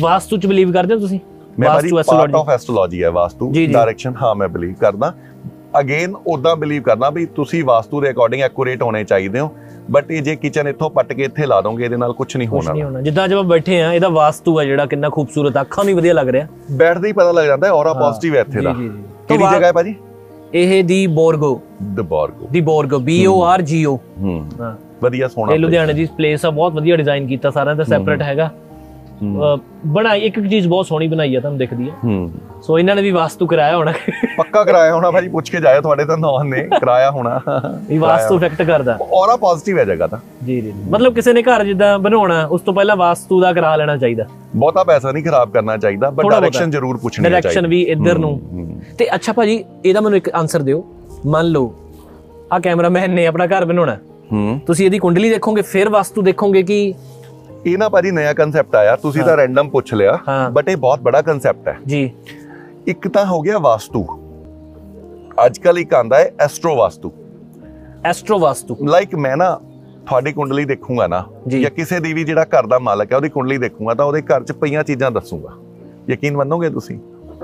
ਵਾਸਤੂ ਚ ਬਲੀਵ ਕਰਦੇ ਹੋ ਤੁਸੀਂ? ਮੈਂ ਪਾਰਟ astrology? ਆਫ ਐਸਟ੍ਰੋਲੋਜੀ ਹੈ ਵਾਸਤੂ। ਜੀ, ਜੀ। ਡਾਇਰੈਕਸ਼ਨ ਹਾਂ ਮੈਂ ਬਲੀਵ ਕਰਦਾ। ਅਗੇਨ ਉਦਾਂ ਬਲੀਵ ਕਰਦਾ ਵੀ ਤੁਸੀਂ ਵਾਸਤੂ ਦੇ ਅਕੋਰਡਿੰਗ ਐਕੂਰੇਟ ਹੋਣੇ ਚਾਹੀਦੇ ਹੋ। ਬਟ ਇਹ ਜੇ ਕਿਚਨ ਇੱਥੋਂ ਪੱਟ ਕੇ ਇੱਥੇ ਲਾ ਦੋਗੇ ਇਹਦੇ ਨਾਲ ਕੁਝ ਨਹੀਂ ਹੋਣਾ। ਜਿੱਦਾਂ ਜਦੋਂ ਬੈਠੇ ਆ ਇਹਦਾ ਵਾਸਤੂ ਆ ਜਿਹੜਾ ਕਿੰਨਾ ਖੂਬਸੂਰਤ ਅੱਖਾਂ ਨੂੰ ਵਧੀਆ ਲੱਗ ਰਿਹਾ। ਬੈਠਦੇ ਹੀ ਪਤਾ ਲੱਗ ਜਾਂਦਾ ਹੈ। ਔਰਾ ਪੋਜ਼ਿਟਿਵ ਹੈ ਇੱਥੇ ਦਾ। ਜੀ, ਜੀ, ਜੀ। ਕਿਹੜੀ ਜਗ੍ਹਾ ਹੈ ਭਾਜੀ? ਇਹ ਦੀ ਬੋਰਗੋ। ਦਬੋਰਗੋ ਦੀ ਬੋਰਗੋ B O R G O ਹੂੰ। ਵਧੀਆ ਸੋਹਣਾ ਇਹ ਲੁਧਿਆਣੇ ਦੀ ਪਲੇਸ ਆ ਬਹੁਤ ਵਧੀਆ ਡਿਜ਼ਾਈਨ ਕੀਤਾ ਸਾਰਿਆਂ ਦਾ ਸੈਪਰੇਟ ਹੈਗਾ। ਬਣਾਈ ਇੱਕ ਇੱਕ ਚੀਜ਼ ਬਹੁਤ ਸੋਹਣੀ ਬਣਾਈ ਆ ਤੁਹਾਨੂੰ ਦਿਖਦੀ ਆ। ਹੂੰ। ਸੋ ਇਹਨਾਂ ਨੇ ਵੀ ਵਾਸਤੂ ਕਰਾਇਆ ਹੋਣਾ। ਪੱਕਾ ਕਰਾਇਆ ਹੋਣਾ ਭਾਜੀ ਪੁੱਛ ਕੇ ਜਾਇਓ ਤੁਹਾਡੇ ਤਾਂ ਨੌਨ ਨੇ ਕਰਾਇਆ ਹੋਣਾ। ਇਹ ਵਾਸਤੂ ਇਫੈਕਟ ਕਰਦਾ। ਔਰਾ ਪੋਜ਼ਿਟਿਵ ਹੈ ਜਗ੍ਹਾ ਤਾਂ। ਜੀ ਜੀ। ਮਤਲਬ ਕਿਸੇ ਨੇ ਘਰ ਜਿੱਦਾਂ ਬਣਾਉਣਾ ਉਸ ਤੋਂ ਪਹਿਲਾਂ ਵਾਸਤੂ ਦਾ ਕਰਾ ਲੈਣਾ ਚਾਹੀਦਾ। ਬਹੁਤਾ ਪੈਸਾ ਨਹੀਂ ਖਰਾਬ ਕਰਨਾ ਚਾਹੀਦਾ ਬਟ ਡਾਇਰੈਕਸ਼ਨ। ਜ਼ਰੂਰ ਪੁੱਛਣੀ ਚਾਹੀਦੀ। ਡਾਇਰੈਕਸ਼ਨ ਵੀ ਇੱਧਰ ਨੂੰ। ਤੇ ਅੱਛਾ ਭਾਜੀ ਇਹਦਾ ਮੈਨੂੰ ਇੱਕ ਆਨਸਰ ਦਿਓ। ਮੰਨ ਲਓ ਆ ਕੈਮਰਾਮੈਨ ਨੇ ਆਪਣਾ ਘਰ ਬਣਾਉਣਾ। ਹੂੰ। ਤੁਸੀਂ ਇਹਦੀ ਕੁੰਡਲੀ ਦੇਖੋਗੇ ਫਿਰ ਵਾਸਤੂ ਦੇਖੋਗੇ ਕਿ ਇਹ ਨਾ ਭਾਜੀ ਨਵਾਂ ਕਨਸੈਪਟ ਆਇਆ ਤੁਸੀਂ ਤਾਂ ਰੈਂਡਮ ਪੁੱਛ ਲਿਆ। ਬਟ ਇਹ ਬਹੁਤ ਬੜਾ ਕਨਸੈਪਟ ਹੈ। ਜੀ। ਇੱਕ ਤਾਂ ਹੋ ਗਿਆ ਵਾਸਤੂ। ਅੱਜ ਕੱਲ ਇੱਕ ਆਂਦਾ ਹੈ astro vastu astro vastu like ਮੈਂ ਨਾ ਤੁਹਾਡੀ ਕੁੰਡਲੀ ਦੇਖੂੰਗਾ ਨਾ ਜੀ। ਕਿਸੇ ਦੀ ਵੀ ਜਿਹੜਾ ਘਰ ਦਾ ਮਾਲਕ ਹੈ ਉਹਦੀ ਕੁੰਡਲੀ ਦੇਖੂੰਗਾ ਤਾਂ ਉਹਦੇ ਘਰ 'ਚ ਪਈਆਂ ਚੀਜ਼ਾਂ ਦੱਸੂਗਾ। ਯਕੀਨ ਮੰਨੋਗੇ ਤੁਸੀਂ?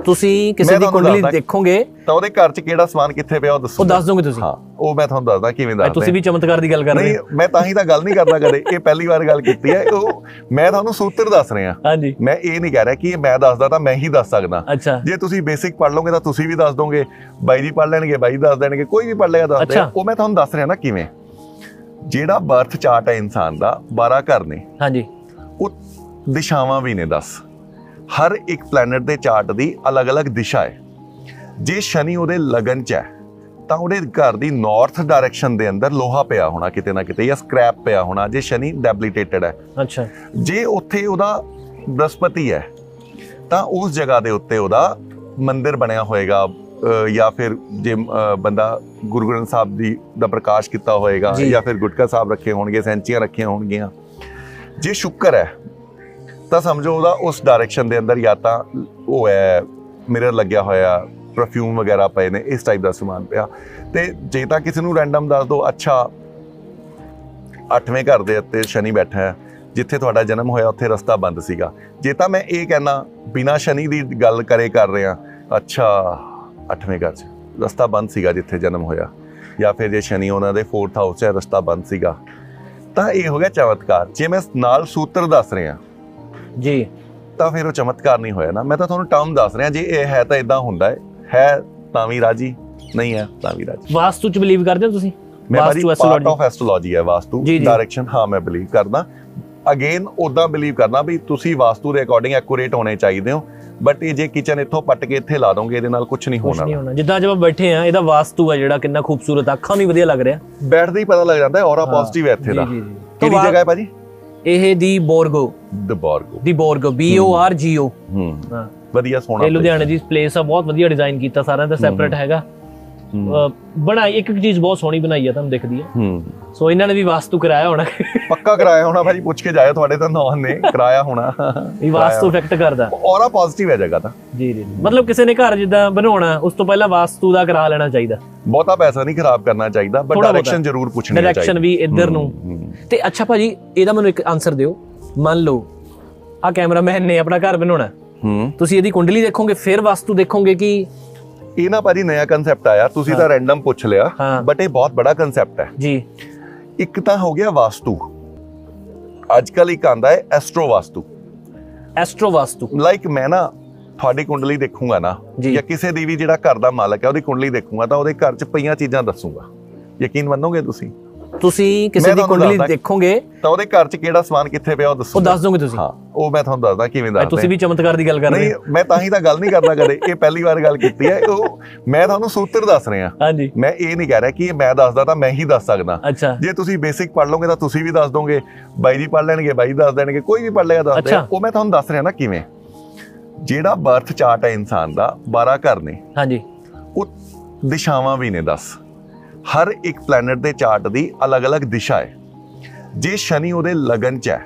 ਤੁਸੀਂ ਕਿਸੇ ਦੀ ਕੁੰਡਲੀ ਦੇਖੋਗੇ? ਤਾਂ ਉਹਦੇ ਘਰ 'ਚ ਕਿਹੜਾ ਸਮਾਨ ਕਿੱਥੇ ਪਿਆ ਉਹ ਉਹ ਦੱਸੂਗਾ। ਦੱਸ ਦੋਗੇ ਤੁਸੀਂ? ਹਾਂ। ਉਹ ਮੈਂ ਤੁਹਾਨੂੰ ਦੱਸਦਾ ਕਿਵੇਂ ਦੱਸਦਾ ਤੁਸੀਂ ਵੀ ਚਮਤਕਾਰ ਦੀ ਗੱਲ ਕਰ ਰਹੇ ਨਹੀਂ ਮੈਂ ਤਾਂ ਹੀ ਤਾਂ ਗੱਲ ਨਹੀਂ ਕਰਦਾ ਕਦੇ। ਇਹ ਪਹਿਲੀ ਵਾਰ ਗੱਲ ਕੀਤੀ ਹੈ। ਉਹ ਮੈਂ ਤੁਹਾਨੂੰ ਸੂਤਰ ਦੱਸ ਰਿਹਾ। ਹਾਂਜੀ। ਮੈਂ ਇਹ ਨਹੀਂ ਕਹਿ ਰਿਹਾ ਕਿ ਮੈਂ ਦੱਸਦਾ ਤਾਂ ਮੈਂ ਹੀ ਦੱਸ ਸਕਦਾ। ਜੇ ਤੁਸੀਂ ਬੇਸਿਕ ਪੜ੍ਹ ਲਓਗੇ ਤਾਂ ਤੁਸੀਂ ਵੀ ਦੱਸ ਦੋਗੇ। ਬਾਈ ਜੀ ਪੜ੍ਹ ਲੈਣਗੇ ਬਾਈ ਦੱਸ ਦੇਣਗੇ ਕੋਈ ਵੀ ਪੜ੍ਹ ਲੇਗਾ ਦੱਸ ਦੇ। ਉਹ ਮੈਂ ਤੁਹਾਨੂੰ ਦੱਸ ਰਿਹਾ ਨਾ ਕਿਵੇਂ। ਜਿਹੜਾ ਬਰਥ ਚਾਰਟ ਹੈ ਇਨਸਾਨ ਦਾ 12 ਘਰ ਨੇ। ਹਾਂਜੀ। ਉਹ ਦਿਸ਼ਾਵਾਂ ਵੀ ਨੇ ਦੱਸ। ਹਰ ਇੱਕ ਪਲੈਨਟ ਦੇ ਚਾਰਟ ਦੀ ਅਲੱਗ-ਅਲੱਗ ਦਿਸ਼ਾ ਹੈ। ਜੇ ਸ਼ਨੀ ਉਹਦੇ ਲਗਨ ਚ ਹੈ ਤਾਂ ਉਹਦੇ ਘਰ ਦੀ ਨਾਰਥ ਡਾਇਰੈਕਸ਼ਨ ਦੇ ਅੰਦਰ ਲੋਹਾ ਪਿਆ ਹੋਣਾ ਕਿਤੇ ਨਾ ਕਿਤੇ ਜਾਂ ਸਕ੍ਰੈਪ ਪਿਆ ਹੋਣਾ ਜੇ ਸ਼ਨੀ ਡੈਬਿਲਿਟੇਟਡ ਹੈ। ਅੱਛਾ। ਜੇ ਉੱਥੇ ਉਹਦਾ ਬ੍ਰਹਸਪਤੀ ਹੈ ਤਾਂ ਉਸ ਜਗ੍ਹਾ ਦੇ ਉੱਤੇ ਉਹਦਾ ਮੰਦਿਰ ਬਣਿਆ ਹੋਏਗਾ ਜਾਂ ਫਿਰ ਜੇ ਬੰਦਾ ਗੁਰੂ ਗ੍ਰੰਥ ਸਾਹਿਬ ਦੀ ਦਾ ਪ੍ਰਕਾਸ਼ ਕੀਤਾ ਹੋਏਗਾ। ਜਾਂ। ਫਿਰ ਗੁਟਕਾ ਸਾਹਿਬ ਰੱਖੇ ਹੋਣਗੇ ਸੈਂਚੀਆਂ ਰੱਖੀਆਂ ਹੋਣਗੀਆਂ। ਜੇ ਸ਼ੁੱਕਰ ਹੈ ਤਾਂ ਸਮਝੋ ਉਹਦਾ ਉਸ ਡਾਇਰੈਕਸ਼ਨ ਦੇ ਅੰਦਰ ਜਾਂ ਤਾਂ ਉਹ ਹੈ ਮਿਰਰ ਲੱਗਿਆ ਹੋਇਆ ਪਰਫਿਊਮ ਵਗੈਰਾ ਪਏ ਨੇ ਇਸ ਟਾਈਪ ਦਾ ਸਮਾਨ ਪਿਆ। ਤੇ ਜੇ ਤਾਂ ਕਿਸੇ ਨੂੰ ਰੈਂਡਮ ਦੱਸ ਦੋ ਅੱਛਾ ਅੱਠਵੇਂ ਘਰ ਦੇ ਉੱਤੇ ਸ਼ਨੀ ਬੈਠਾ ਹੈ ਜਿੱਥੇ ਤੁਹਾਡਾ ਜਨਮ ਹੋਇਆ ਉੱਥੇ ਰਸਤਾ ਬੰਦ ਸੀਗਾ। ਜੇ ਤਾਂ ਮੈਂ ਇਹ ਕਹਿਣਾ ਬਿਨਾ ਸ਼ਨੀ ਦੀ ਗੱਲ ਕਰੇ ਕਰ ਰਿਹਾ ਅੱਛਾ ਅੱਠਵੇਂ ਘਰ 'ਚ ਰਸਤਾ ਬੰਦ ਸੀਗਾ ਜਿੱਥੇ ਜਨਮ ਹੋਇਆ। ਜਾਂ ਫਿਰ ਜੇ ਸ਼ਨੀ ਉਹਨਾਂ ਦੇ 4th ਹਾਊਸ 'ਚ ਰਸਤਾ ਬੰਦ ਸੀਗਾ। ਤਾਂ ਇਹ ਹੋ ਗਿਆ ਚਮਤਕਾਰ। ਜੇ ਮੈਂ ਨਾਲ ਸੂਤਰ ਦੱਸ ਰਿਹਾ ਜੀ। ਤਾਂ ਫਿਰ ਉਹ ਚਮਤਕਾਰ ਨਹੀਂ ਹੋਇਆ ਨਾ। ਮੈਂ ਤਾਂ ਤੁਹਾਨੂੰ ਟਰਮ ਦੱਸ ਰਿਹਾ ਜੇ ਇਹ ਹੈ ਤਾਂ ਇਦਾਂ ਹੁੰਦਾ ਹੈ। ਹੈ ਤਾਂ ਵੀ ਰਾਜੀ ਨਹੀਂ ਹੈ ਤਾਂ ਵੀ ਰਾਜੀ। ਵਾਸਤੂ ਚ ਬਲੀਵ ਕਰਦੇ ਹੋ ਤੁਸੀਂ? ਮੈਂ ਭਾਜੀ ਪਾਰਟ? ਆਫ ਐਸਟ੍ਰੋਲੋਜੀ ਹੈ ਵਾਸਤੂ। ਜੀ, ਜੀ। ਡਾਇਰੈਕਸ਼ਨ ਹਾਂ ਮੈਂ ਬਲੀਵ ਕਰਦਾ। ਅਗੇਨ ਉਦਾਂ ਬਲੀਵ ਕਰਦਾ ਵੀ ਤੁਸੀਂ ਵਾਸਤੂ ਦੇ ਅਕੋਰਡਿੰਗ ਐਕੂਰੇਟ ਹੋਣੇ ਚਾਹੀਦੇ ਹੋ। ਬਟ ਇਹ ਜੇ ਕਿਚਨ ਇੱਥੋਂ ਪੱਟ ਕੇ ਇੱਥੇ ਲਾ ਦੋਗੇ ਇਹਦੇ ਨਾਲ ਕੁਝ ਨਹੀਂ ਹੋਣਾ। ਜਿੱਦਾਂ ਜਦੋਂ ਬੈਠੇ ਆ ਇਹਦਾ ਵਾਸਤੂ ਆ ਜਿਹੜਾ ਕਿੰਨਾ ਖੂਬਸੂਰਤ ਆ, ਅੱਖਾਂ ਨੂੰ ਵਧੀਆ ਲੱਗ ਰਿਹਾ। ਬੈਠਦੇ ਹੀ ਪਤਾ ਲੱਗ ਜਾਂਦਾ ਹੈ। ਔਰਾ ਪੋਜ਼ਿਟਿਵ ਹੈ ਇੱਥੇ ਦਾ। ਜੀ, ਜੀ, ਜੀ। ਕਿਹੜੀ ਜਗ੍ਹਾ ਹੈ ਭਾਜੀ? ਇਹ ਦੀ ਬੋਰਗੋ। ਦੀ ਬੋਰਗੋ B O R G O ਹੂੰ। ਹਾਂ। ਵਧੀਆ ਸੋਹਣਾ ਇਹ ਲੁਧਿਆਣੇ ਦੀ ਪਲੇਸ ਆ ਬਹੁਤ ਵਧੀਆ ਡਿਜ਼ਾਈਨ ਕੀਤਾ ਸਾਰਿਆਂ ਦਾ ਸੈਪਰੇਟ ਹੈਗਾ। ਬਣਾਈ ਇੱਕ ਇੱਕ ਚੀਜ਼ ਬਹੁਤ ਸੋਹਣੀ ਬਣਾਈ ਆ ਤੁਹਾਨੂੰ ਦਿਖਦੀ ਆ। ਹੂੰ। ਸੋ ਇਹਨਾਂ ਨੇ ਵੀ ਵਾਸਤੂ ਕਰਾਇਆ ਹੋਣਾ। ਪੱਕਾ ਕਰਾਇਆ ਹੋਣਾ ਭਾਜੀ ਪੁੱਛ ਕੇ ਜਾਇਓ ਤੁਹਾਡੇ ਤਾਂ ਨੌਨ ਨੇ ਕਰਾਇਆ ਹੋਣਾ। ਇਹ ਵਾਸਤੂ ਇਫੈਕਟ ਕਰਦਾ। ਔਰਾ ਪੋਜ਼ਿਟਿਵ ਹੈ ਜਗ੍ਹਾ ਤਾਂ। ਜੀ ਜੀ। ਮਤਲਬ ਕਿਸੇ ਨੇ ਘਰ ਜਿੱਦਾਂ ਬਣਾਉਣਾ ਉਸ ਤੋਂ ਪਹਿਲਾਂ ਵਾਸਤੂ ਦਾ ਕਰਾ ਲੈਣਾ ਚਾਹੀਦਾ। ਬਹੁਤਾ ਪੈਸਾ ਨਹੀਂ ਖਰਾਬ ਕਰਨਾ ਚਾਹੀਦਾ ਬਟ ਡਾਇਰੈਕਸ਼ਨ। ਜ਼ਰੂਰ ਪੁੱਛਣੀ ਚਾਹੀਦੀ। ਡਾਇਰੈਕਸ਼ਨ ਵੀ ਇੱਧਰ ਨੂੰ। ਤੇ ਅੱਛਾ ਭਾਜੀ ਇਹਦਾ ਮੈਨੂੰ ਇੱਕ ਆਨਸਰ ਦਿਓ। ਮੰਨ ਲਓ ਆ ਕੈਮਰਾਮੈਨ ਨੇ ਆਪਣਾ ਘਰ ਬਣਾਉਣਾ। ਹੂੰ। ਤੁਸੀਂ ਇਹਦੀ ਕੁੰਡਲੀ ਦੇਖੋਗੇ ਫਿਰ ਵਾਸਤੂ ਦੇਖੋਗੇ ਕਿ ਇਹ ਨਾ ਭਾਜੀ ਨਵਾਂ ਕਨਸੈਪਟ ਆਇਆ ਤੁਸੀਂ ਤਾਂ ਰੈਂਡਮ ਪੁੱਛ ਲਿਆ। ਬਟ ਇਹ ਬਹੁਤ ਬੜਾ ਕਨਸੈਪਟ ਹੈ। ਜੀ। ਇੱਕ ਤਾਂ ਹੋ ਗਿਆ ਵਾਸਤੂ। ਅੱਜ ਕੱਲ ਇੱਕ ਆਂਦਾ ਹੈ astro vastu. Astro vastu. Like ਮੈਂ ਨਾ ਤੁਹਾਡੀ ਕੁੰਡਲੀ ਦੇਖੂੰਗਾ ਨਾ ਜੀ। ਕਿਸੇ ਦੀ ਵੀ ਜਿਹੜਾ ਘਰ ਦਾ ਮਾਲਕ ਹੈ ਉਹਦੀ ਕੁੰਡਲੀ ਦੇਖੂੰਗਾ ਤਾਂ ਉਹਦੇ ਘਰ 'ਚ ਪਈਆਂ ਚੀਜ਼ਾਂ ਦੱਸੂਗਾ। ਯਕੀਨ ਮੰਨੋਗੇ ਤੁਸੀਂ? ਤੁਸੀਂ ਕਿਸੇ ਦੀ ਕੁੰਡਲੀ ਦੇਖੋਗੇ। ਤਾਂ ਉਹਦੇ ਘਰ 'ਚ ਕਿਹੜਾ ਸਮਾਨ ਕਿੱਥੇ ਪਿਆ ਉਹ ਉਹ ਦੱਸੂਗਾ। ਦੱਸ ਦੋਗੇ ਤੁਸੀਂ? ਹਾਂ। ਉਹ ਮੈਂ ਤੁਹਾਨੂੰ ਦੱਸਦਾ ਕਿਵੇਂ ਦੱਸਦਾ ਤੁਸੀਂ ਵੀ ਚਮਤਕਾਰ ਦੀ ਗੱਲ ਕਰ ਰਹੇ ਨਹੀਂ ਮੈਂ ਤਾਂ ਹੀ ਤਾਂ ਗੱਲ ਨਹੀਂ ਕਰਦਾ ਕਦੇ। ਇਹ ਪਹਿਲੀ ਵਾਰ ਗੱਲ ਕੀਤੀ ਹੈ। ਉਹ ਮੈਂ ਤੁਹਾਨੂੰ ਸੂਤਰ ਦੱਸ ਰਿਹਾ। ਹਾਂਜੀ। ਮੈਂ ਇਹ ਨਹੀਂ ਕਹਿ ਰਿਹਾ ਕਿ ਮੈਂ ਦੱਸਦਾ ਤਾਂ ਮੈਂ ਹੀ ਦੱਸ ਸਕਦਾ। ਜੇ ਤੁਸੀਂ ਬੇਸਿਕ ਪੜ੍ਹ ਲਓਗੇ ਤਾਂ ਤੁਸੀਂ ਵੀ ਦੱਸ ਦੋਗੇ। ਬਾਈ ਜੀ ਪੜ੍ਹ ਲੈਣਗੇ ਬਾਈ ਦੱਸ ਦੇਣਗੇ ਕੋਈ ਵੀ ਪੜ੍ਹ ਲੇਗਾ ਦੱਸ ਦੇ। ਉਹ ਮੈਂ ਤੁਹਾਨੂੰ ਦੱਸ ਰਿਹਾ ਨਾ ਕਿਵੇਂ। ਜਿਹੜਾ ਬਰਥ ਚਾਰਟ ਹੈ ਇਨਸਾਨ ਦਾ 12 ਘਰ ਨੇ। ਹਾਂਜੀ। ਉਹ ਦਿਸ਼ਾਵਾਂ ਵੀ ਨੇ ਦੱਸ। ਹਰ ਇੱਕ ਪਲੈਨਟ ਦੇ ਚਾਰਟ ਦੀ ਅਲੱਗ-ਅਲੱਗ ਦਿਸ਼ਾ ਹੈ। ਜੇ ਸ਼ਨੀ ਉਹਦੇ ਲਗਨ ਚ ਹੈ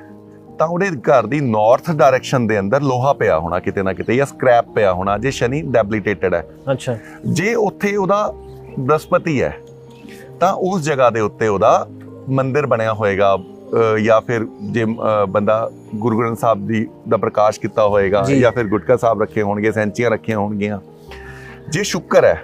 ਤਾਂ ਉਹਦੇ ਘਰ ਦੀ ਨਾਰਥ ਡਾਇਰੈਕਸ਼ਨ ਦੇ ਅੰਦਰ ਲੋਹਾ ਪਿਆ ਹੋਣਾ ਕਿਤੇ ਨਾ ਕਿਤੇ ਜਾਂ ਸਕ੍ਰੈਪ ਪਿਆ ਹੋਣਾ ਜੇ ਸ਼ਨੀ ਡੈਬਿਲਿਟੇਟਡ ਹੈ। ਅੱਛਾ। ਜੇ ਉੱਥੇ ਉਹਦਾ ਬ੍ਰਹਸਪਤੀ ਹੈ ਤਾਂ ਉਸ ਜਗ੍ਹਾ ਦੇ ਉੱਤੇ ਉਹਦਾ ਮੰਦਿਰ ਬਣਿਆ ਹੋਏਗਾ ਜਾਂ ਫਿਰ ਜੇ ਬੰਦਾ ਗੁਰੂ ਗ੍ਰੰਥ ਸਾਹਿਬ ਦੀ ਦਾ ਪ੍ਰਕਾਸ਼ ਕੀਤਾ ਹੋਏਗਾ। ਜਾਂ। ਫਿਰ ਗੁਟਕਾ ਸਾਹਿਬ ਰੱਖੇ ਹੋਣਗੇ ਸੈਂਚੀਆਂ ਰੱਖੀਆਂ ਹੋਣਗੀਆਂ। ਜੇ ਸ਼ੁਕਰ ਹੈ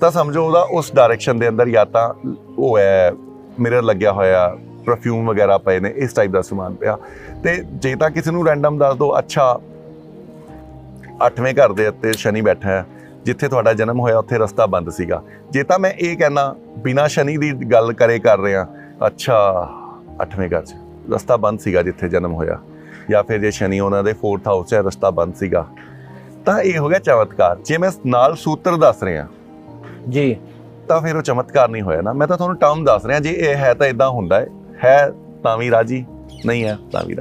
ਤਾਂ ਸਮਝੋ ਉਹਦਾ ਉਸ ਡਾਇਰੈਕਸ਼ਨ ਦੇ ਅੰਦਰ ਜਾਂ ਤਾਂ ਉਹ ਹੈ ਮਿਰਰ ਲੱਗਿਆ ਹੋਇਆ ਪਰਫਿਊਮ ਵਗੈਰਾ ਪਏ ਨੇ ਇਸ ਟਾਈਪ ਦਾ ਸਮਾਨ ਪਿਆ। ਤੇ ਜੇ ਤਾਂ ਕਿਸੇ ਨੂੰ ਰੈਂਡਮ ਦੱਸ ਦੋ ਅੱਛਾ ਅੱਠਵੇਂ ਘਰ ਦੇ ਉੱਤੇ ਸ਼ਨੀ ਬੈਠਾ ਹੈ ਜਿੱਥੇ ਤੁਹਾਡਾ ਜਨਮ ਹੋਇਆ ਉੱਥੇ ਰਸਤਾ ਬੰਦ ਸੀਗਾ। ਜੇ ਤਾਂ ਮੈਂ ਇਹ ਕਹਿਣਾ ਬਿਨਾ ਸ਼ਨੀ ਦੀ ਗੱਲ ਕਰੇ ਕਰ ਰਿਹਾ ਅੱਛਾ ਅੱਠਵੇਂ ਘਰ 'ਚ ਰਸਤਾ ਬੰਦ ਸੀਗਾ ਜਿੱਥੇ ਜਨਮ ਹੋਇਆ। ਜਾਂ ਫਿਰ ਜੇ ਸ਼ਨੀ ਉਹਨਾਂ ਦੇ 4th ਹਾਊਸ 'ਚ ਰਸਤਾ ਬੰਦ ਸੀਗਾ। ਤਾਂ ਇਹ ਹੋ ਗਿਆ ਚਮਤਕਾਰ। ਜੇ ਮੈਂ ਨਾਲ ਸੂਤਰ ਦੱਸ ਰਿਹਾ ਜੀ। ਤਾਂ ਫਿਰ ਉਹ ਚਮਤਕਾਰ ਨਹੀਂ ਹੋਇਆ ਨਾ। ਮੈਂ ਤਾਂ ਤੁਹਾਨੂੰ ਟਰਮ ਦੱਸ ਰਿਹਾ ਜੇ ਇਹ ਹੈ ਤਾਂ ਇਦਾਂ ਹੁੰਦਾ ਹੈ। ਹੈ ਤਾਂ ਵੀ ਰਾਜੀ ਨਹੀਂ ਹੈ ਤਾਂ ਵੀ ਰਾਜੀ।